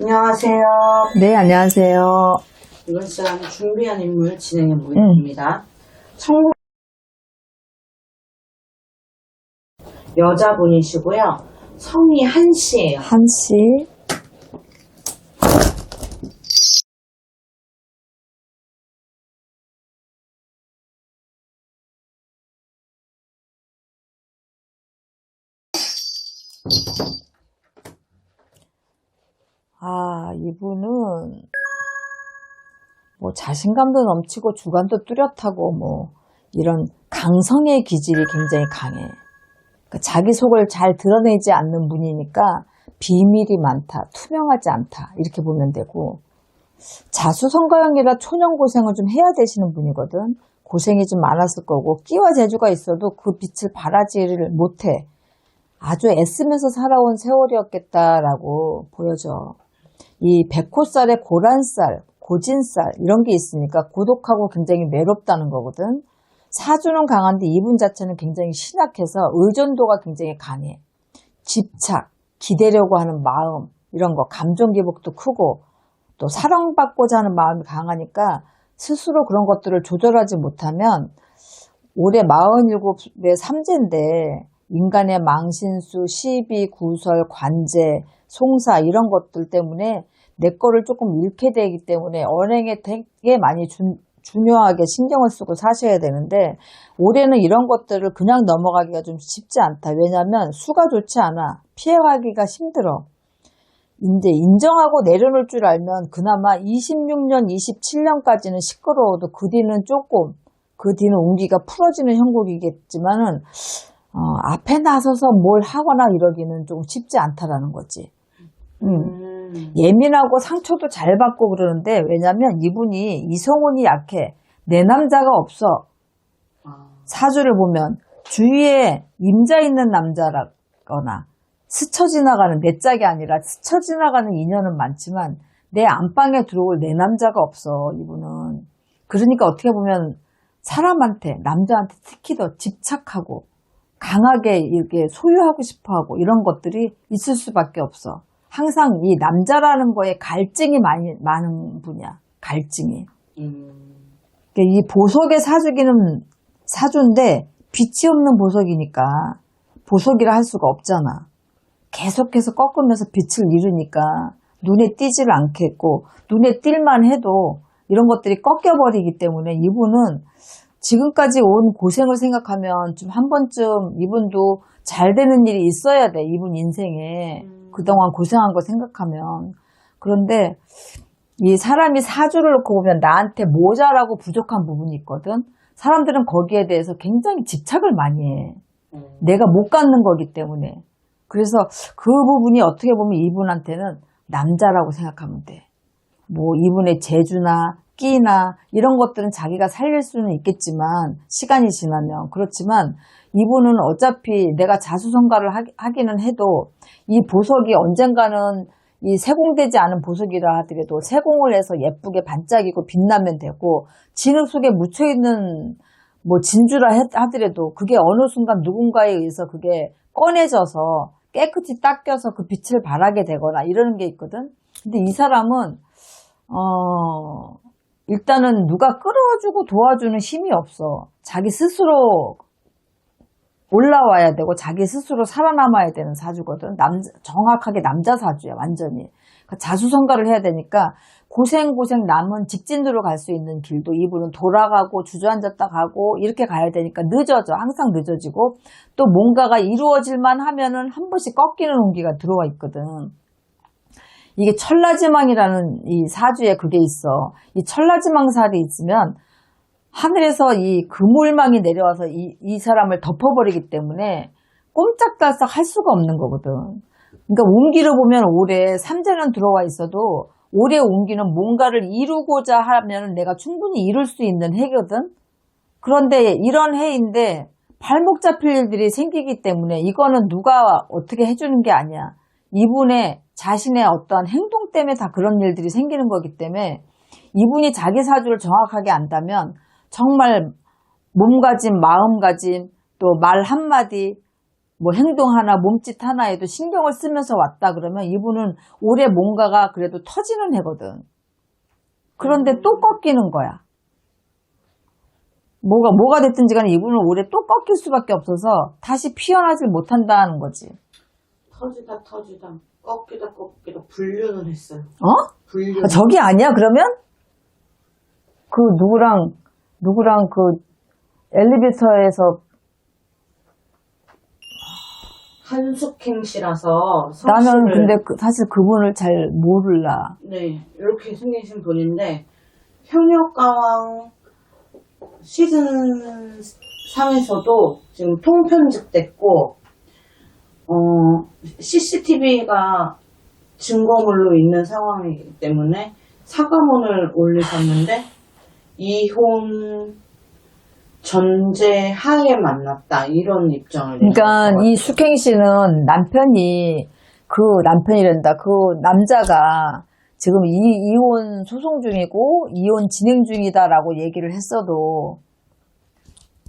안녕하세요. 네, 안녕하세요. 이번 시간 준비한 인물 진행해 보겠습니다. 성공 여자분이시고요. 성이 한씨예요. 한씨. 아, 이분은 뭐 자신감도 넘치고 주관도 뚜렷하고 뭐 이런 강성의 기질이 굉장히 강해. 그러니까 자기 속을 잘 드러내지 않는 분이니까 비밀이 많다, 투명하지 않다 이렇게 보면 되고 자수성가형이라 초년 고생을 좀 해야 되시는 분이거든. 고생이 좀 많았을 거고 끼와 재주가 있어도 그 빛을 발하지를 못해. 아주 애쓰면서 살아온 세월이었겠다라고 보여져. 이 백호살에 고란살, 고진살 이런 게 있으니까 고독하고 굉장히 외롭다는 거거든. 사주는 강한데 이분 자체는 굉장히 신약해서 의존도가 굉장히 강해. 집착, 기대려고 하는 마음 이런 거 감정 기복도 크고 또 사랑받고자 하는 마음이 강하니까 스스로 그런 것들을 조절하지 못하면 올해 47의 삼재인데 인간의 망신수, 시비, 구설, 관제, 송사 이런 것들 때문에 내 거를 조금 잃게 되기 때문에 언행에 되게 많이 중, 중요하게 신경을 쓰고 사셔야 되는데 올해는 이런 것들을 그냥 넘어가기가 좀 쉽지 않다. 왜냐하면 수가 좋지 않아. 피해가기가 힘들어. 이제 인정하고 내려놓을 줄 알면 그나마 26년, 27년까지는 시끄러워도 그 뒤는 조금 그 뒤는 운기가 풀어지는 형국이겠지만은 어, 앞에 나서서 뭘 하거나 이러기는 좀 쉽지 않다라는 거지. 음. 음. 예민하고 상처도 잘 받고 그러는데 왜냐면 이분이 이성운이 약해. 내 남자가 없어. 아, 사주를 보면 주위에 임자 있는 남자라거나 스쳐 지나가는 내 짝이 아니라 스쳐 지나가는 인연은 많지만 내 안방에 들어올 내 남자가 없어 이분은. 그러니까 어떻게 보면 사람한테 남자한테 특히 더 집착하고 강하게 이렇게 소유하고 싶어하고 이런 것들이 있을 수밖에 없어. 항상 이 남자라는 거에 갈증이 많이 많은 분이야. 갈증이. 음. 그러니까 이 보석의 사주기는 사주인데 빛이 없는 보석이니까 보석이라 할 수가 없잖아. 계속해서 꺾으면서 빛을 잃으니까 눈에 띄지를 않겠고 눈에 띌만 해도 이런 것들이 꺾여버리기 때문에 이분은 지금까지 온 고생을 생각하면 좀 한 번쯤 이분도 잘 되는 일이 있어야 돼. 이분 인생에. 음. 그동안 고생한 거 생각하면. 그런데 이 사람이 사주를 놓고 보면 나한테 모자라고 부족한 부분이 있거든. 사람들은 거기에 대해서 굉장히 집착을 많이 해. 음. 내가 못 갖는 거기 때문에. 그래서 그 부분이 어떻게 보면 이분한테는 남자라고 생각하면 돼. 뭐 이분의 재주나 끼나 이런 것들은 자기가 살릴 수는 있겠지만 시간이 지나면 그렇지만 이분은 어차피 내가 자수성가를 하기- 하기는 해도 이 보석이 언젠가는 이 세공되지 않은 보석이라 하더라도 세공을 해서 예쁘게 반짝이고 빛나면 되고 진흙 속에 묻혀 있는 뭐 진주라 해- 하더라도 그게 어느 순간 누군가에 의해서 그게 꺼내져서 깨끗이 닦여서 그 빛을 발하게 되거나 이러는 게 있거든. 근데 이 사람은 어 일단은 누가 끌어주고 도와주는 힘이 없어. 자기 스스로 올라와야 되고 자기 스스로 살아남아야 되는 사주거든. 남 정확하게 남자 사주야 완전히. 그러니까 자수성가를 해야 되니까 고생 고생 남은 직진으로 갈 수 있는 길도 이분은 돌아가고 주저앉았다 가고 이렇게 가야 되니까 늦어져 항상 늦어지고 또 뭔가가 이루어질만 하면은 한 번씩 꺾이는 온기가 들어와 있거든. 이게 천라지망이라는 이 사주에 그게 있어. 이 천라지망 살이 있으면 하늘에서 이 그물망이 내려와서 이, 이 사람을 덮어버리기 때문에 꼼짝달싹 할 수가 없는 거거든. 그러니까 운기를 보면 올해 삼재는 들어와 있어도 올해 운기는 뭔가를 이루고자 하면 내가 충분히 이룰 수 있는 해거든. 그런데 이런 해인데 발목 잡힐 일들이 생기기 때문에 이거는 누가 어떻게 해주는 게 아니야. 이분의 자신의 어떤 행동 때문에 다 그런 일들이 생기는 거기 때문에 이분이 자기 사주를 정확하게 안다면 정말 몸가짐, 마음가짐, 또 말 한마디, 뭐 행동 하나, 몸짓 하나에도 신경을 쓰면서 왔다 그러면 이분은 올해 뭔가가 그래도 터지는 해거든. 그런데 또 꺾이는 거야. 뭐가, 뭐가 됐든지 간에 이분은 올해 또 꺾일 수밖에 없어서 다시 피어나질 못한다는 거지. 터지다 터지다 꺾이다 꺾이다 불륜을 했어요. 어? 불륜. 아, 저기 아니야, 그러면? 그 누구랑, 누구랑 그 엘리베이터에서 한숙행 씨라서 나는 성씨를 근데 그- 사실 그분을 잘 모를라. 네 이렇게 생기신 분인데 현역가왕 시즌 3에서도 지금 통편집됐고 어, CCTV가 증거물로 있는 상황이기 때문에 사과문을 올리셨는데 이혼 전제 하에 만났다 이런 입장을 그러니까. 이 숙행 씨는 남편이 그 남편이란다. 그 남자가 지금 이, 이혼 소송 중이고 이혼 진행 중이다라고 얘기를 했어도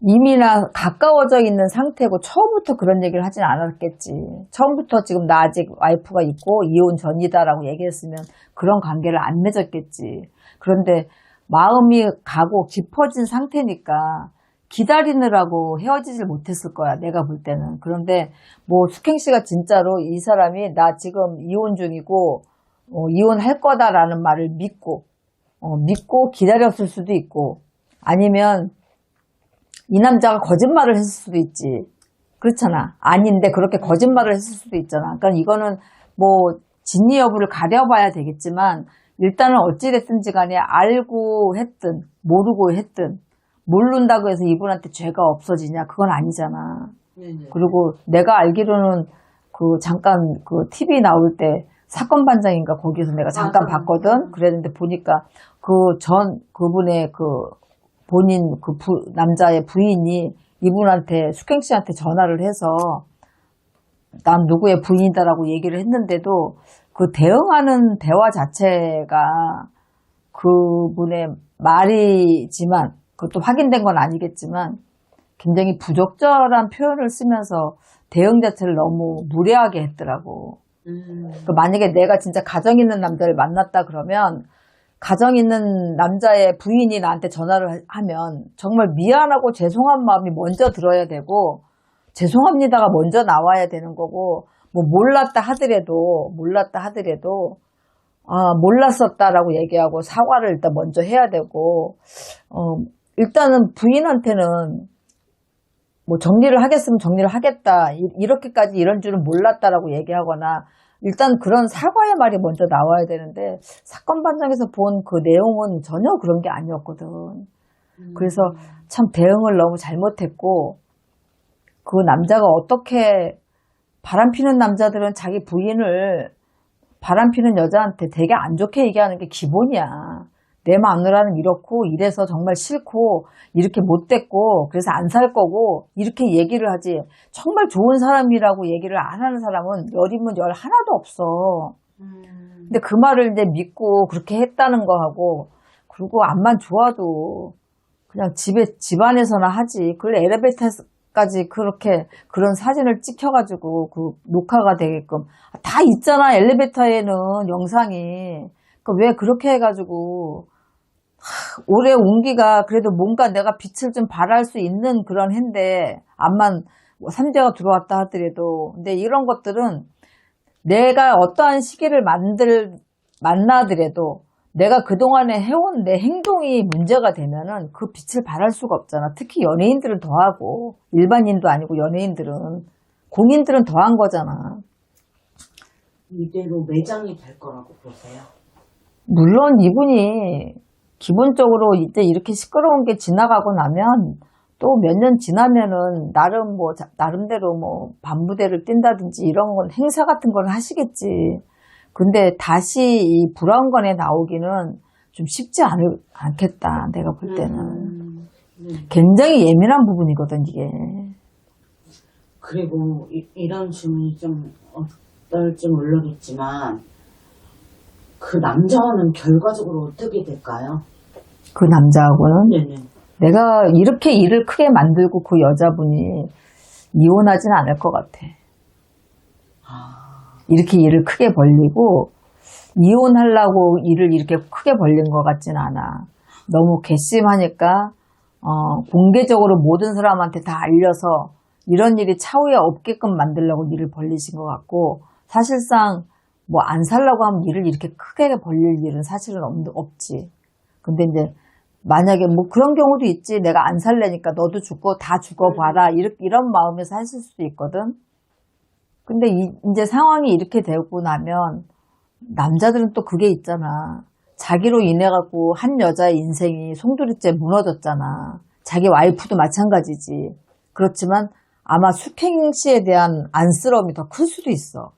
이미나 가까워져 있는 상태고 처음부터 그런 얘기를 하진 않았겠지. 처음부터 지금 나 아직 와이프가 있고 이혼 전이다라고 얘기했으면 그런 관계를 안 맺었겠지. 그런데 마음이 가고 깊어진 상태니까 기다리느라고 헤어지질 못했을 거야. 내가 볼 때는. 그런데 뭐 숙행 씨가 진짜로 이 사람이 나 지금 이혼 중이고 어, 이혼할 거다라는 말을 믿고 어, 믿고 기다렸을 수도 있고 아니면 이 남자가 거짓말을 했을 수도 있지. 그렇잖아. 아닌데 그렇게 거짓말을 했을 수도 있잖아. 그러니까 이거는 뭐 진위 여부를 가려봐야 되겠지만 일단은 어찌됐든지 간에 알고 했든 모르고 했든 모른다고 해서 이분한테 죄가 없어지냐 그건 아니잖아. 네네. 그리고 내가 알기로는 그 잠깐 그 TV 나올 때 사건 반장인가 거기서 내가 잠깐 맞아. 봤거든. 그랬는데 보니까 그 전 그분의 그 본인 그 부- 남자의 부인이 이분한테 숙행 씨한테 전화를 해서 난 누구의 부인이다라고 얘기를 했는데도 그 대응하는 대화 자체가 그분의 말이지만 그것도 확인된 건 아니겠지만 굉장히 부적절한 표현을 쓰면서 대응 자체를 너무 무례하게 했더라고. 음. 그 만약에 내가 진짜 가정 있는 남자를 만났다 그러면 가정 있는 남자의 부인이 나한테 전화를 하면 정말 미안하고 죄송한 마음이 먼저 들어야 되고 죄송합니다가 먼저 나와야 되는 거고 뭐 몰랐다 하더라도 몰랐다 하더라도 아 몰랐었다라고 얘기하고 사과를 일단 먼저 해야 되고 어 일단은 부인한테는 뭐 정리를 하겠으면 정리를 하겠다. 이- 이렇게까지 이런 줄은 몰랐다라고 얘기하거나 일단 그런 사과의 말이 먼저 나와야 되는데 사건 반장에서 본 그 내용은 전혀 그런 게 아니었거든. 그래서 참 대응을 너무 잘못했고 그 남자가 어떻게 바람 피는 남자들은 자기 부인을 바람 피는 여자한테 되게 안 좋게 얘기하는 게 기본이야. 내 마누라는 이렇고 이래서 정말 싫고 이렇게 못됐고 그래서 안 살 거고 이렇게 얘기를 하지 정말 좋은 사람이라고 얘기를 안 하는 사람은 열이면 열 하나도 없어. 음. 근데 그 말을 이제 믿고 그렇게 했다는 거하고 그리고 안만 좋아도 그냥 집에 집안에서나 하지. 그걸 엘리베이터까지 그렇게 그런 사진을 찍혀가지고 그 녹화가 되게끔 다 있잖아 엘리베이터에는 영상이. 그왜 그렇게 해가지고 하, 올해 운기가 그래도 뭔가 내가 빛을 좀 발할 수 있는 그런 해인데 암만 뭐 삼재가 들어왔다 하더라도 근데 이런 것들은 내가 어떠한 시기를 만들, 만나더라도 내가 그동안에 해온 내 행동이 문제가 되면은 그 빛을 발할 수가 없잖아. 특히 연예인들은 더하고, 일반인도 아니고 연예인들은, 공인들은 더한 거잖아. 이대로 매장이 될 거라고 보세요. 물론 이분이 기본적으로 이제 이렇게 시끄러운 게 지나가고 나면 또 몇 년 지나면은 나름 뭐 자- 나름대로 뭐 반부대를 뛴다든지 이런 건 행사 같은 걸 하시겠지. 근데 다시 이 브라운관에 나오기는 좀 쉽지 않을, 않겠다. 내가 볼 때는. 음. 네. 굉장히 예민한 부분이거든, 이게. 그리고 이, 이런 질문이 좀 어떨지 모르겠지만 그 남자와는 결과적으로 어떻게 될까요? 그 남자하고는 네네. 내가 이렇게 일을 크게 만들고 그 여자분이 이혼하진 않을 것 같아. 아, 이렇게 일을 크게 벌리고 이혼하려고 일을 이렇게 크게 벌린 것 같진 않아. 너무 괘씸하니까 어, 공개적으로 모든 사람한테 다 알려서 이런 일이 차후에 없게끔 만들려고 일을 벌리신 것 같고 사실상 뭐 안 살라고 하면 일을 이렇게 크게 벌릴 일은 사실은 없, 없지. 근데 이제 만약에 뭐 그런 경우도 있지. 내가 안 살래니까 너도 죽고 다 죽어봐라. 이렇게 이런 마음에서 하실 수도 있거든. 근데 이, 이제 상황이 이렇게 되고 나면 남자들은 또 그게 있잖아. 자기로 인해 갖고 한 여자의 인생이 송두리째 무너졌잖아. 자기 와이프도 마찬가지지. 그렇지만 아마 숙행 씨에 대한 안쓰러움이 더 클 수도 있어.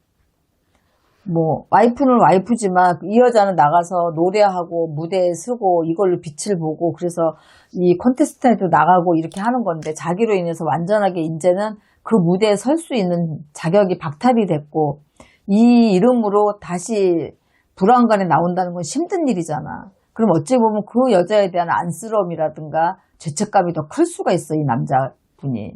뭐 와이프는 와이프지만 이 여자는 나가서 노래하고 무대에 서고 이걸로 빛을 보고 그래서 이 콘테스트에도 나가고 이렇게 하는 건데 자기로 인해서 완전하게 이제는 그 무대에 설 수 있는 자격이 박탈이 됐고 이 이름으로 다시 불안간에 나온다는 건 힘든 일이잖아. 그럼 어찌 보면 그 여자에 대한 안쓰러움이라든가 죄책감이 더 클 수가 있어 이 남자분이.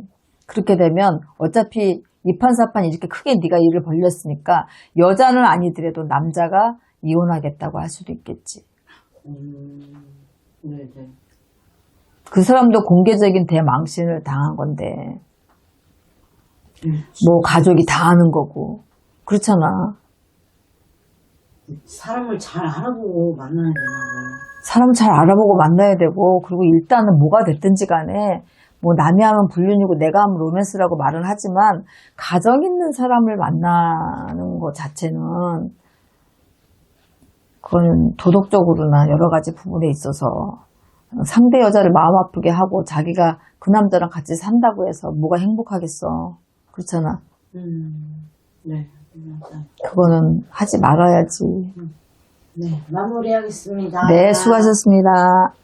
그렇게 되면 어차피 이판사판 이렇게 크게 네가 일을 벌렸으니까 여자는 아니더라도 남자가 이혼하겠다고 할 수도 있겠지. 음, 네 네. 그 사람도 공개적인 대망신을 당한 건데 음, 뭐 가족이 다 아는 거고 그렇잖아. 사람을 잘 알아보고 만나야 되나 봐요. 사람 잘 알아보고 만나야 되고 그리고 일단은 뭐가 됐든지 간에 뭐 남이 하면 불륜이고 내가 하면 로맨스라고 말은 하지만 가정 있는 사람을 만나는 것 자체는 그건 도덕적으로나 여러 가지 부분에 있어서 상대 여자를 마음 아프게 하고 자기가 그 남자랑 같이 산다고 해서 뭐가 행복하겠어 그렇잖아 음, 네. 그거는 하지 말아야지 네, 마무리하겠습니다. 네 수고하셨습니다.